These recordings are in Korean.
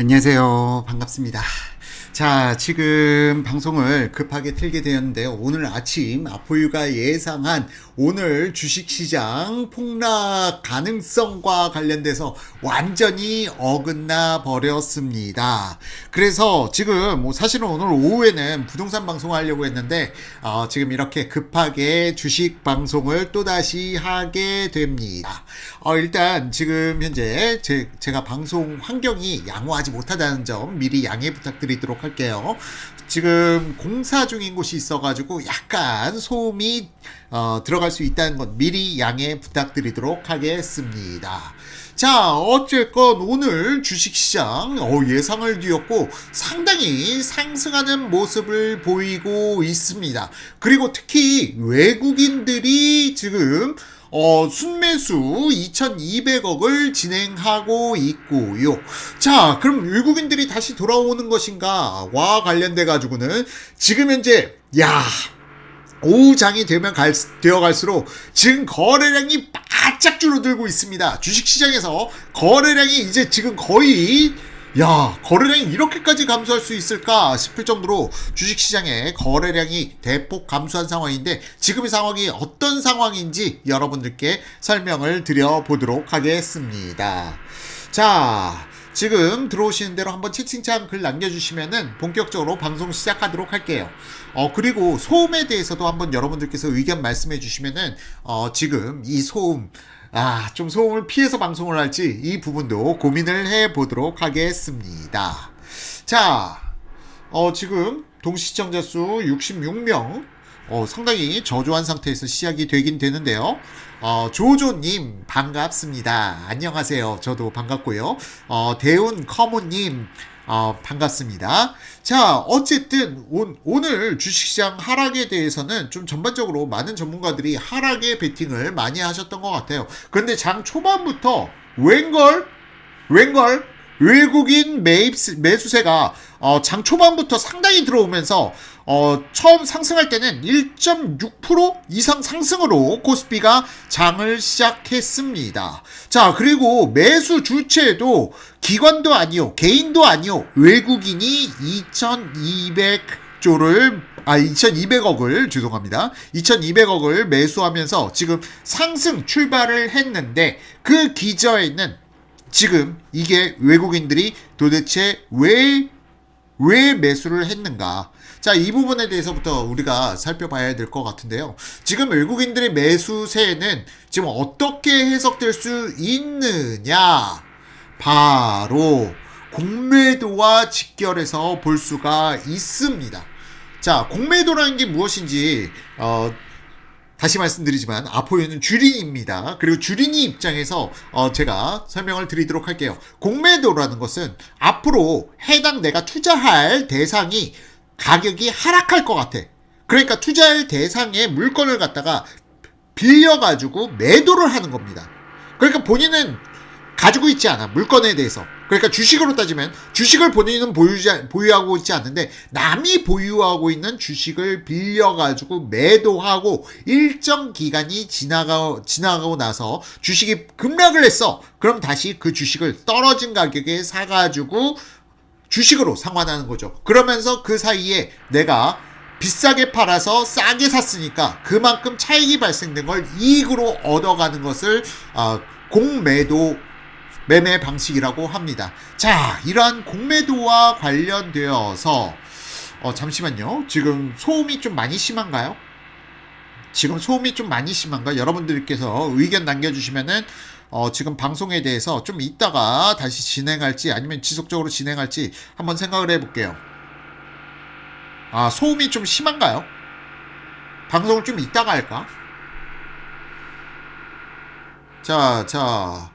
안녕하세요. 반갑습니다. 자, 지금 방송을 급하게 틀게 되었는데요. 오늘 아침 아포유가 예상한 오늘 주식시장 폭락 가능성과 관련돼서 완전히 어긋나 버렸습니다. 그래서 지금 뭐 사실은 오늘 오후에는 부동산 방송을 하려고 했는데 어, 지금 이렇게 급하게 주식 방송을 또다시 하게 됩니다. 어, 일단 지금 현재 제, 제가 방송 환경이 양호하지 못하다는 점 미리 양해 부탁드리도록 할게요. 지금 공사 중인 곳이 있어가지고 약간 소음이 어, 들어갈 수 있다는 건 미리 양해 부탁드리도록 하겠습니다. 자, 어쨌건 오늘 주식시장 어, 예상을 뒤엎고 상당히 상승하는 모습을 보이고 있습니다. 그리고 특히 외국인들이 지금 어, 순매수 2,200억을 진행하고 있고요. 자, 그럼 외국인들이 다시 돌아오는 것인가와 관련돼 가지고는 지금 현재 야 오후장이 되면 갈, 되어 갈수록 지금 거래량이 바짝 줄어들고 있습니다. 주식시장에서 거래량이 이제 지금 거의 야, 거래량이 이렇게까지 감소할 수 있을까 싶을 정도로 주식시장의 거래량이 대폭 감소한 상황인데 지금의 상황이 어떤 상황인지 여러분들께 설명을 드려보도록 하겠습니다. 자, 지금 들어오시는 대로 한번 채팅창 글 남겨주시면은 본격적으로 방송 시작하도록 할게요. 어, 그리고 소음에 대해서도 한번 여러분들께서 의견 말씀해 주시면은, 어, 지금 이 소음, 아, 좀 소음을 피해서 방송을 할지 이 부분도 고민을 해 보도록 하겠습니다. 자, 어, 지금 동시청자 수 66명, 어, 상당히 저조한 상태에서 시작이 되긴 되는데요. 어, 조조님, 반갑습니다. 안녕하세요. 저도 반갑고요. 어, 대운 커모님, 어, 반갑습니다. 자, 어쨌든, 오, 오늘 주식시장 하락에 대해서는 좀 전반적으로 많은 전문가들이 하락에 베팅을 많이 하셨던 것 같아요. 그런데 장 초반부터 웬걸? 웬걸? 외국인 매입 매수세가 어, 장 초반부터 상당히 들어오면서 어, 처음 상승할 때는 1.6% 이상 상승으로 코스피가 장을 시작했습니다. 자, 그리고 매수 주체도 기관도 아니요, 개인도 아니요, 외국인이 2,200조를 아, 2,200억을 죄송합니다. 2,200억을 매수하면서 지금 상승 출발을 했는데 그 기저에는 지금 이게 외국인들이 도대체 왜, 왜 매수를 했는가. 자, 이 부분에 대해서부터 우리가 살펴봐야 될 것 같은데요. 지금 외국인들의 매수세는 지금 어떻게 해석될 수 있느냐? 바로 공매도와 직결해서 볼 수가 있습니다. 자, 공매도라는 게 무엇인지, 어, 다시 말씀드리지만 아포유는 주린입니다. 그리고 주린이 입장에서 어 제가 설명을 드리도록 할게요. 공매도라는 것은 앞으로 해당 내가 투자할 대상이 가격이 하락할 것 같아. 그러니까 투자할 대상의 물건을 갖다가 빌려가지고 매도를 하는 겁니다. 그러니까 본인은 가지고 있지 않아. 물건에 대해서. 그러니까 주식으로 따지면 주식을 본인은 보유자, 보유하고 있지 않는데 남이 보유하고 있는 주식을 빌려가지고 매도하고 일정 기간이 지나가, 지나가고 나서 주식이 급락을 했어. 그럼 다시 그 주식을 떨어진 가격에 사가지고 주식으로 상환하는 거죠. 그러면서 그 사이에 내가 비싸게 팔아서 싸게 샀으니까 그만큼 차익이 발생된 걸 이익으로 얻어가는 것을 어, 공매도 매매 방식이라고 합니다. 자, 이러한 공매도와 관련되어서 어, 잠시만요. 지금 소음이 좀 많이 심한가요? 지금 소음이 좀 많이 심한가? 여러분들께서 의견 남겨주시면은 어, 지금 방송에 대해서 좀 이따가 다시 진행할지 아니면 지속적으로 진행할지 한번 생각을 해볼게요. 아, 소음이 좀 심한가요? 방송을 좀 이따가 할까? 자, 자.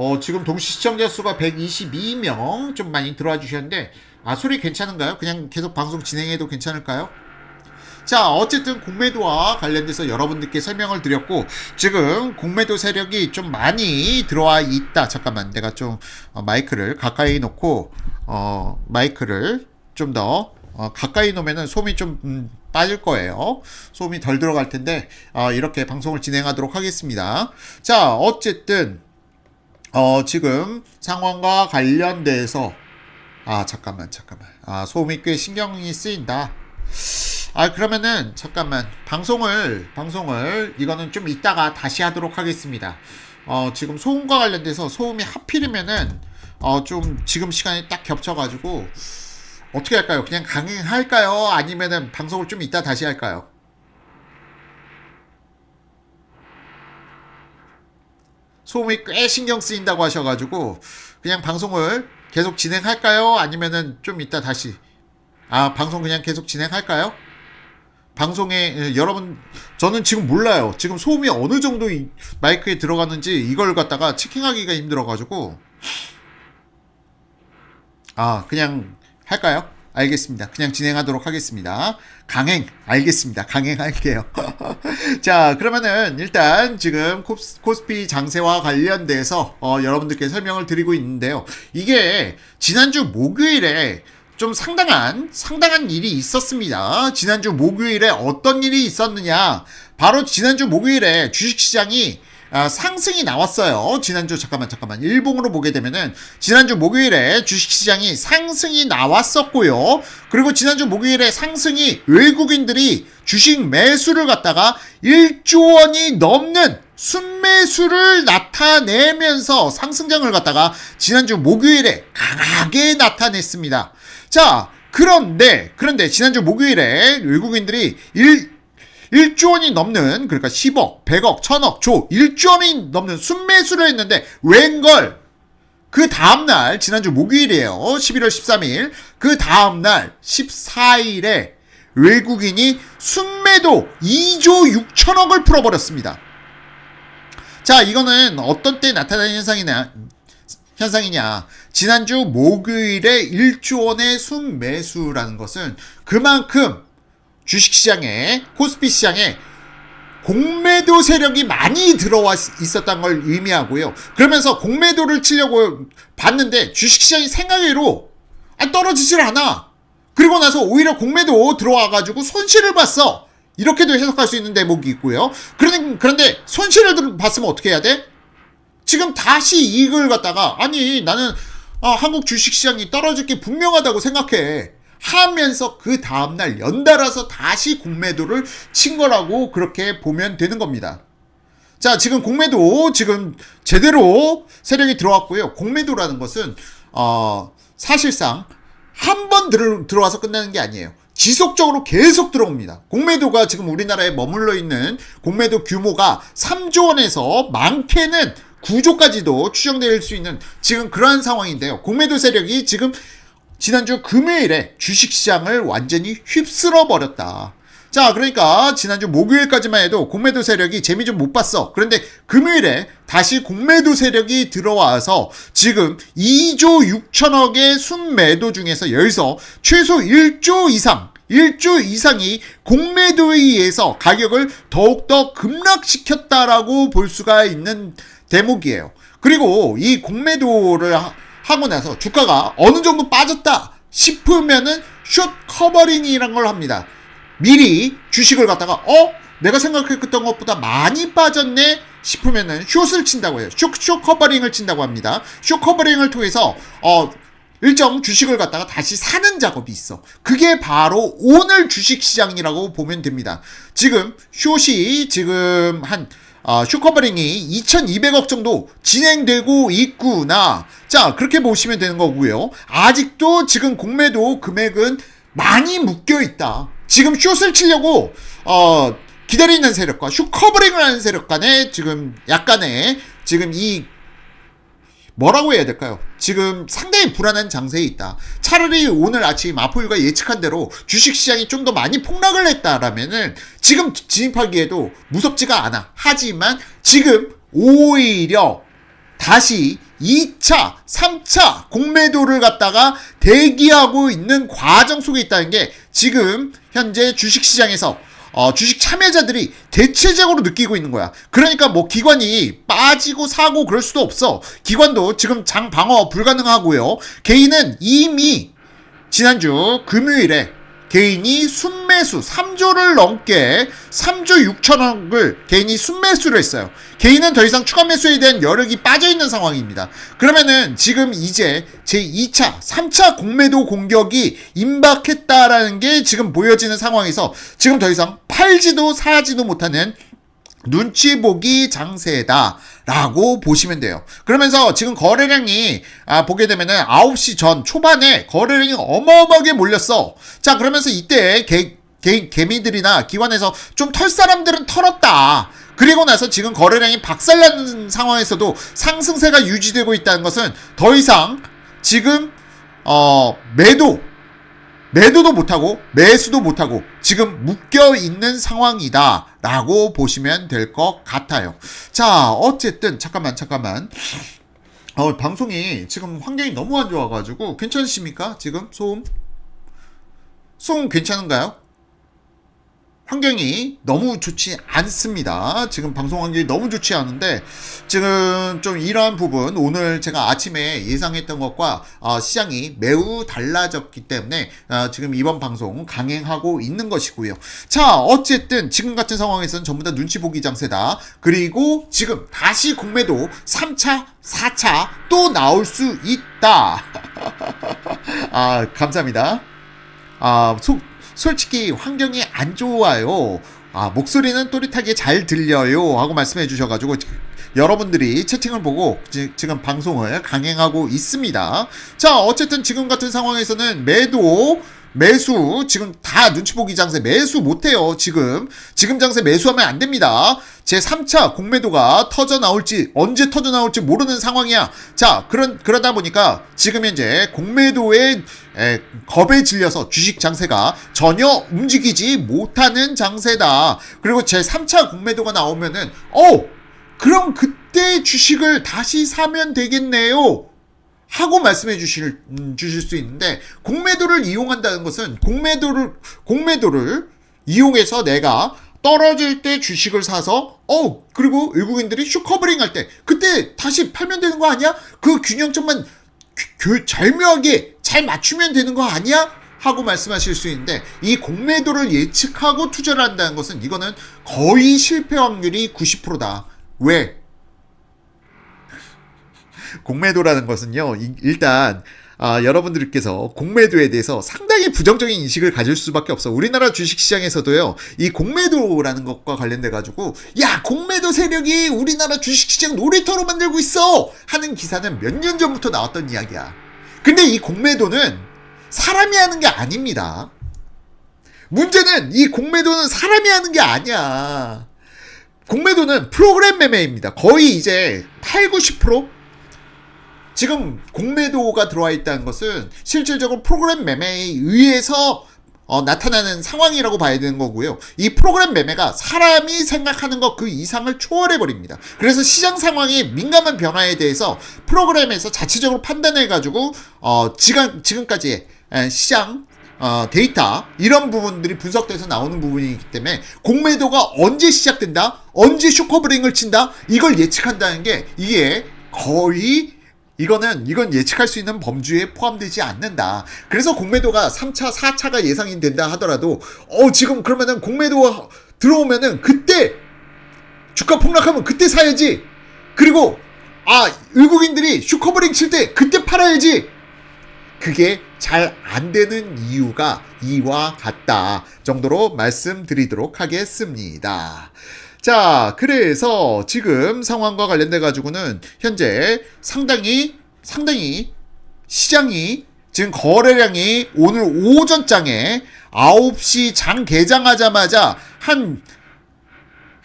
어, 지금 동시 시청자 수가 122명 좀 많이 들어와 주셨는데, 아, 소리 괜찮은가요? 그냥 계속 방송 진행해도 괜찮을까요? 자, 어쨌든 공매도와 관련돼서 여러분들께 설명을 드렸고, 지금 공매도 세력이 좀 많이 들어와 있다. 잠깐만, 내가 좀 어, 마이크를 가까이 놓고, 어, 마이크를 좀 더, 어, 가까이 놓으면은 소음이 좀, 음, 빠질 거예요. 소음이 덜 들어갈 텐데, 어, 이렇게 방송을 진행하도록 하겠습니다. 자, 어쨌든, 어, 지금 상황과 관련돼서 아, 잠깐만, 잠깐만. 아, 소음이 꽤 신경이 쓰인다. 아, 그러면은 잠깐만. 방송을 방송을 이거는 좀 이따가 다시 하도록 하겠습니다. 어, 지금 소음과 관련돼서 소음이 하필이면은 어, 좀 지금 시간이 딱 겹쳐 가지고 어떻게 할까요? 그냥 강행할까요? 아니면은 방송을 좀 이따 다시 할까요? 소음이 꽤 신경 쓰인다고 하셔가지고 그냥 방송을 계속 진행할까요? 아니면은 좀 이따 다시 아 방송 그냥 계속 진행할까요? 방송에 예, 여러분 저는 지금 몰라요. 지금 소음이 어느 정도 이 마이크에 들어가는지 이걸 갖다가 체킹하기가 힘들어가지고 아 그냥 할까요? 알겠습니다. 그냥 진행하도록 하겠습니다. 강행 알겠습니다. 강행할게요. 자 그러면은 일단 지금 코스, 코스피 장세와 관련돼서 어, 여러분들께 설명을 드리고 있는데요. 이게 지난주 목요일에 좀 상당한 상당한 일이 있었습니다. 지난주 목요일에 어떤 일이 있었느냐? 바로 지난주 목요일에 주식시장이 아, 상승이 나왔어요. 지난주 잠깐만 잠깐만 일봉으로 보게 되면은 지난주 목요일에 주식시장이 상승이 나왔었고요. 그리고 지난주 목요일에 상승이 외국인들이 주식 매수를 갖다가 1조 원이 넘는 순매수를 나타내면서 상승장을 갖다가 지난주 목요일에 강하게 나타냈습니다. 자, 그런데, 그런데 지난주 목요일에 외국인들이 1, 1조 원이 넘는, 그러니까 10억, 100억, 1000억, 조, 1조 원이 넘는 순매수를 했는데, 웬걸? 그 다음날, 지난주 목요일이에요. 11월 13일. 그 다음날, 14일에 외국인이 순매도 2조 6천억을 풀어버렸습니다. 자, 이거는 어떤 때 나타나는 현상이냐, 현상이냐. 지난주 목요일에 1조 원의 순매수라는 것은 그만큼 주식시장에, 코스피 시장에 공매도 세력이 많이 들어와 있었던 걸 의미하고요. 그러면서 공매도를 치려고 봤는데 주식시장이 생각외로 아, 떨어지질 않아. 그리고 나서 오히려 공매도 들어와가지고 손실을 봤어. 이렇게도 해석할 수 있는 대목이 있고요. 그런데, 그런데 손실을 봤으면 어떻게 해야 돼? 지금 다시 이익을 갖다가 아니 나는 아, 한국 주식시장이 떨어질 게 분명하다고 생각해 하면서 그 다음날 연달아서 다시 공매도를 친 거라고 그렇게 보면 되는 겁니다. 자 지금 공매도 지금 제대로 세력이 들어왔고요. 공매도라는 것은 어, 사실상 한 번 들어와서 끝나는 게 아니에요. 지속적으로 계속 들어옵니다. 공매도가 지금 우리나라에 머물러 있는 공매도 규모가 3조 원에서 많게는 9조까지도 추정될 수 있는 지금 그러한 상황인데요. 공매도 세력이 지금 지난주 금요일에 주식시장을 완전히 휩쓸어 버렸다. 자, 그러니까 지난주 목요일까지만 해도 공매도 세력이 재미 좀 못 봤어. 그런데 금요일에 다시 공매도 세력이 들어와서 지금 2조 6천억의 순매도 중에서 여기서 최소 1조 이상 1조 이상이 공매도에 의해서 가격을 더욱더 급락시켰다라고 볼 수가 있는 대목이에요. 그리고 이 공매도를 하고 나서 주가가 어느 정도 빠졌다 싶으면은 숏 커버링이란 걸 합니다. 미리 주식을 갖다가 어 내가 생각했던 것보다 많이 빠졌네 싶으면은 숏을 친다고 해요. 숏, 숏 커버링을 친다고 합니다. 숏 커버링을 통해서 어 일정 주식을 갖다가 다시 사는 작업이 있어. 그게 바로 오늘 주식 시장이라고 보면 됩니다. 지금 숏이 지금 한 어, 슈커버링이 2,200억 정도 진행되고 있구나. 자, 그렇게 보시면 되는 거고요. 아직도 지금 공매도 금액은 많이 묶여 있다. 지금 숏을 치려고 어, 기다리는 세력과 슈 커버링을 하는 세력 간에 지금 약간의 지금 이 뭐라고 해야 될까요? 지금 상당히 불안한 장세에 있다. 차라리 오늘 아침 아포유가 예측한 대로 주식시장이 좀 더 많이 폭락을 했다라면은 지금 진입하기에도 무섭지가 않아. 하지만 지금 오히려 다시 2차, 3차 공매도를 갖다가 대기하고 있는 과정 속에 있다는 게 지금 현재 주식시장에서 어, 주식 참여자들이 대체적으로 느끼고 있는 거야. 그러니까 뭐 기관이 빠지고 사고 그럴 수도 없어. 기관도 지금 장 방어 불가능하고요. 개인은 이미 지난주 금요일에 개인이 순매수 3조를 넘게 3조 6천억을 개인이 순매수를 했어요. 개인은 더 이상 추가 매수에 대한 여력이 빠져 있는 상황입니다. 그러면은 지금 이제 제 2차, 3차 공매도 공격이 임박했다라는 게 지금 보여지는 상황에서 지금 더 이상 팔지도 사지도 못하는 눈치 보기 장세다. 라고 보시면 돼요. 그러면서 지금 거래량이 아, 보게 되면은 9시 전 초반에 거래량이 어마어마하게 몰렸어. 자, 그러면서 이때 개, 개, 개미들이나 기관에서 좀 털 사람들은 털었다. 그리고 나서 지금 거래량이 박살나는 상황에서도 상승세가 유지되고 있다는 것은 더 이상 지금 어, 매도 매도도 못하고 매수도 못하고 지금 묶여 있는 상황이다 라고 보시면 될 것 같아요. 자 어쨌든 잠깐만 잠깐만. 어, 방송이 지금 환경이 너무 안 좋아가지고 괜찮으십니까? 지금? 소음? 소음 괜찮은가요? 환경이 너무 좋지 않습니다. 지금 방송 환경이 너무 좋지 않은데 지금 좀 이러한 부분 오늘 제가 아침에 예상했던 것과 어, 시장이 매우 달라졌기 때문에 어, 지금 이번 방송 강행하고 있는 것이고요. 자 어쨌든 지금 같은 상황에서는 전부 다 눈치 보기 장세다. 그리고 지금 다시 공매도 3차 4차 또 나올 수 있다. 아 감사합니다. 아, 소, 솔직히 환경이 안 좋아요. 아, 목소리는 또릿하게 잘 들려요. 하고 말씀해 주셔가지고, 여러분들이 채팅을 보고 지, 금 방송을 강행하고 있습니다. 자, 어쨌든 지금 같은 상황에서는 매도, 매수, 지금 다 눈치 보기 장세 매수 못해요, 지금. 지금 장세 매수하면 안 됩니다. 제 3차 공매도가 터져 나올지, 언제 터져 나올지 모르는 상황이야. 자, 그런, 그러다 보니까 지금 현재 공매도에 에, 겁에 질려서 주식 장세가 전혀 움직이지 못하는 장세다. 그리고 제 3차 공매도가 나오면은, 어! 그럼 그때 주식을 다시 사면 되겠네요. 하고 말씀해 주실, 음, 주실 수 있는데, 공매도를 이용한다는 것은 공매도를, 공매도를 이용해서 내가 떨어질 때 주식을 사서, 어, 그리고 외국인들이 슈커버링 할 때, 그때 다시 팔면 되는 거 아니야? 그 균형점만 교, 절묘하게 잘 맞추면 되는 거 아니야? 하고 말씀하실 수 있는데 이 공매도를 예측하고 투자를 한다는 것은 이거는 거의 실패 확률이 90%다. 왜? 공매도라는 것은요. 이- 일단 아, 여러분들께서 공매도에 대해서 상당히 부정적인 인식을 가질 수밖에 없어. 우리나라 주식시장에서도요, 이 공매도라는 것과 관련돼 가지고, 야, 공매도 세력이 우리나라 주식시장 놀이터로 만들고 있어! 하는 기사는 몇 년 전부터 나왔던 이야기야. 근데 이 공매도는 사람이 하는 게 아닙니다. 문제는 이 공매도는 사람이 하는 게 아니야. 공매도는 프로그램 매매입니다. 거의 이제 8, 90% 지금 공매도가 들어와 있다는 것은 실질적으로 프로그램 매매에 의해서 어, 나타나는 상황이라고 봐야 되는 거고요. 이 프로그램 매매가 사람이 생각하는 것 그 이상을 초월해 버립니다. 그래서 시장 상황의 민감한 변화에 대해서 프로그램에서 자체적으로 판단해 가지고 어, 지금 지금까지의 에, 시장 어, 데이터 이런 부분들이 분석돼서 나오는 부분이기 때문에 공매도가 언제 시작된다, 언제 쇼커브링을 친다 이걸 예측한다는 게 이게 거의 이거는 이건 예측할 수 있는 범주에 포함되지 않는다. 그래서 공매도가 3차, 4차가 예상이 된다 하더라도 어 지금 그러면은 공매도 들어오면은 그때 주가 폭락하면 그때 사야지. 그리고 아 외국인들이 슈커버링 칠 때 그때 팔아야지. 그게 잘 안 되는 이유가 이와 같다 정도로 말씀드리도록 하겠습니다. 자, 그래서 지금 상황과 관련돼 가지고는 현재 상당히 상당히 시장이 지금 거래량이 오늘 오전장에 9시 장 개장하자마자 한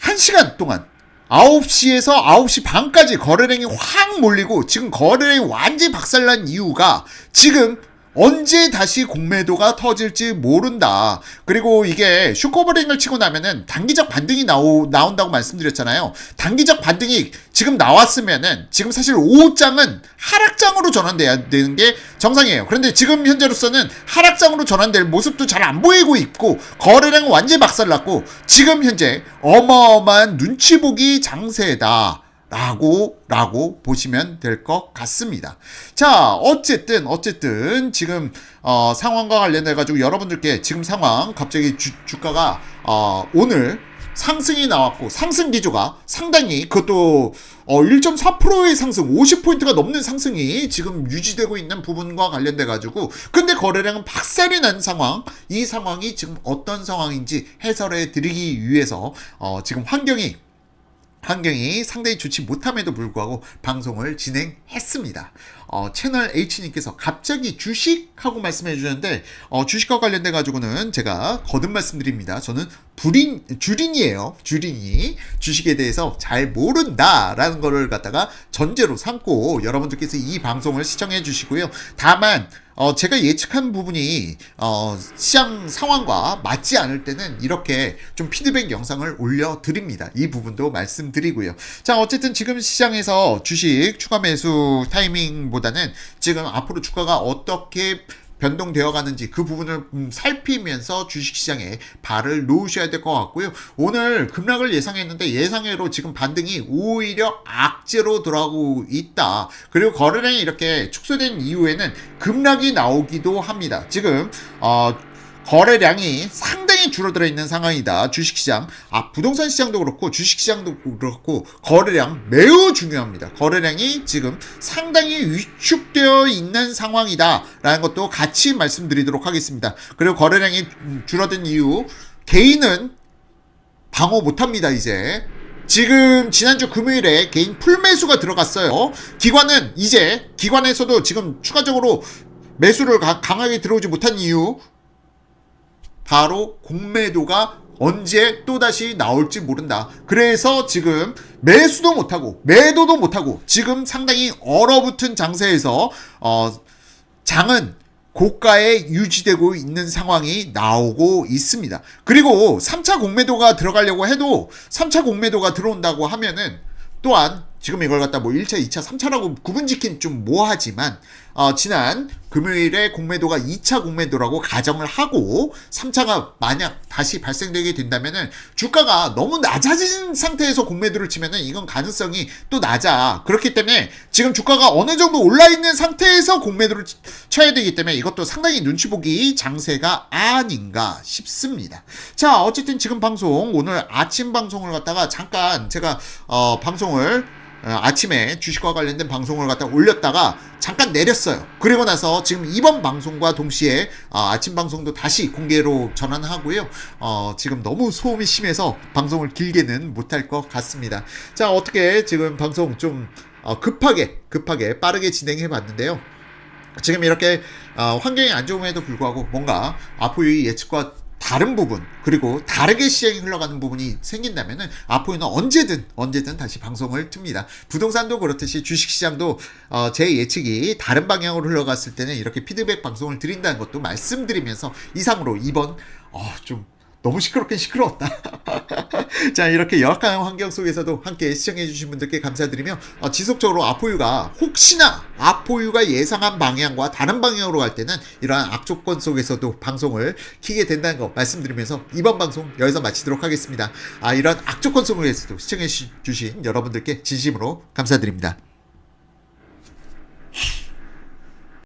1시간 동안 9시에서 9시 반까지 거래량이 확 몰리고 지금 거래량이 완전히 박살난 이유가 지금 언제 다시 공매도가 터질지 모른다. 그리고 이게 슈커버링을 치고 나면은 단기적 반등이 나오, 나온다고 말씀드렸잖아요. 단기적 반등이 지금 나왔으면은 지금 사실 5장은 하락장으로 전환돼야 되는 게 정상이에요. 그런데 지금 현재로서는 하락장으로 전환될 모습도 잘 안 보이고 있고 거래량은 완전히 박살났고 지금 현재 어마어마한 눈치 보기 장세다. 라고 라고 보시면 될 것 같습니다. 자, 어쨌든 어쨌든 지금 어, 상황과 관련해 가지고 여러분들께 지금 상황 갑자기 주, 주가가 어, 오늘 상승이 나왔고 상승 기조가 상당히 그것도 어 1.4%의 상승, 50포인트가 넘는 상승이 지금 유지되고 있는 부분과 관련돼 가지고 근데 거래량은 박살이 난 상황. 이 상황이 지금 어떤 상황인지 해설해 드리기 위해서 어 지금 환경이 환경이 상당히 좋지 못함에도 불구하고 방송을 진행했습니다. 어, 채널 H님께서 갑자기 주식하고 말씀해 주셨는데, 어, 주식과 관련돼 가지고는 제가 거듭 말씀드립니다. 저는 불인, 주린이에요. 주린이. 주식에 대해서 잘 모른다라는 거를 갖다가 전제로 삼고 여러분들께서 이 방송을 시청해 주시고요. 다만, 어, 제가 예측한 부분이, 어, 시장 상황과 맞지 않을 때는 이렇게 좀 피드백 영상을 올려드립니다. 이 부분도 말씀드리고요. 자, 어쨌든 지금 시장에서 주식 추가 매수 타이밍보다는 지금 앞으로 주가가 어떻게 변동되어 가는지 그 부분을 음, 살피면서 주식시장에 발을 놓으셔야 될 것 같고요. 오늘 급락을 예상했는데 예상외로 지금 반등이 오히려 악재로 돌아오고 있다. 그리고 거래량이 이렇게 축소된 이후에는 급락이 나오기도 합니다. 지금 어, 거래량이 상당히 줄어들어 있는 상황이다. 주식시장, 아 부동산 시장도 그렇고 주식시장도 그렇고 거래량 매우 중요합니다. 거래량이 지금 상당히 위축되어 있는 상황이다라는 것도 같이 말씀드리도록 하겠습니다. 그리고 거래량이 줄어든 이유, 개인은 방어 못합니다. 이제. 지금 지난주 금요일에 개인 풀매수가 들어갔어요. 기관은 이제 기관에서도 지금 추가적으로 매수를 가- 강하게 들어오지 못한 이유 바로 공매도가 언제 또다시 나올지 모른다. 그래서 지금 매수도 못하고 매도도 못하고 지금 상당히 얼어붙은 장세에서 어, 장은 고가에 유지되고 있는 상황이 나오고 있습니다. 그리고 3차 공매도가 들어가려고 해도 3차 공매도가 들어온다고 하면은 또한 지금 이걸 갖다 뭐 1차, 2차, 3차라고 구분 짓긴 좀 뭐하지만 어, 지난 금요일에 공매도가 2차 공매도라고 가정을 하고 3차가 만약 다시 발생되게 된다면은 주가가 너무 낮아진 상태에서 공매도를 치면은 이건 가능성이 또 낮아. 그렇기 때문에 지금 주가가 어느 정도 올라 있는 상태에서 공매도를 치- 쳐야 되기 때문에 이것도 상당히 눈치 보기 장세가 아닌가 싶습니다. 자, 어쨌든 지금 방송 오늘 아침 방송을 갖다가 잠깐 제가 어, 방송을 어, 아침에 주식과 관련된 방송을 갖다 올렸다가 잠깐 내렸어요. 그리고 나서 지금 이번 방송과 동시에 어, 아침 방송도 다시 공개로 전환하고요. 어, 지금 너무 소음이 심해서 방송을 길게는 못할 것 같습니다. 자, 어떻게 지금 방송 좀 어, 급하게 급하게 빠르게 진행해 봤는데요. 지금 이렇게 어, 환경이 안 좋음에도 불구하고 뭔가 아포유의 예측과 다른 부분 그리고 다르게 시장이 흘러가는 부분이 생긴다면은 아포유는 언제든 언제든 다시 방송을 틉니다. 부동산도 그렇듯이 주식시장도 어, 제 예측이 다른 방향으로 흘러갔을 때는 이렇게 피드백 방송을 드린다는 것도 말씀드리면서 이상으로 이번 어, 좀 너무 시끄럽긴 시끄러웠다. 자, 이렇게 열악한 환경 속에서도 함께 시청해주신 분들께 감사드리며, 어, 지속적으로 아포유가 혹시나 아포유가 예상한 방향과 다른 방향으로 갈 때는 이러한 악조건 속에서도 방송을 키게 된다는 거 말씀드리면서 이번 방송 여기서 마치도록 하겠습니다. 아, 이런 악조건 속에서도 시청해주신 여러분들께 진심으로 감사드립니다.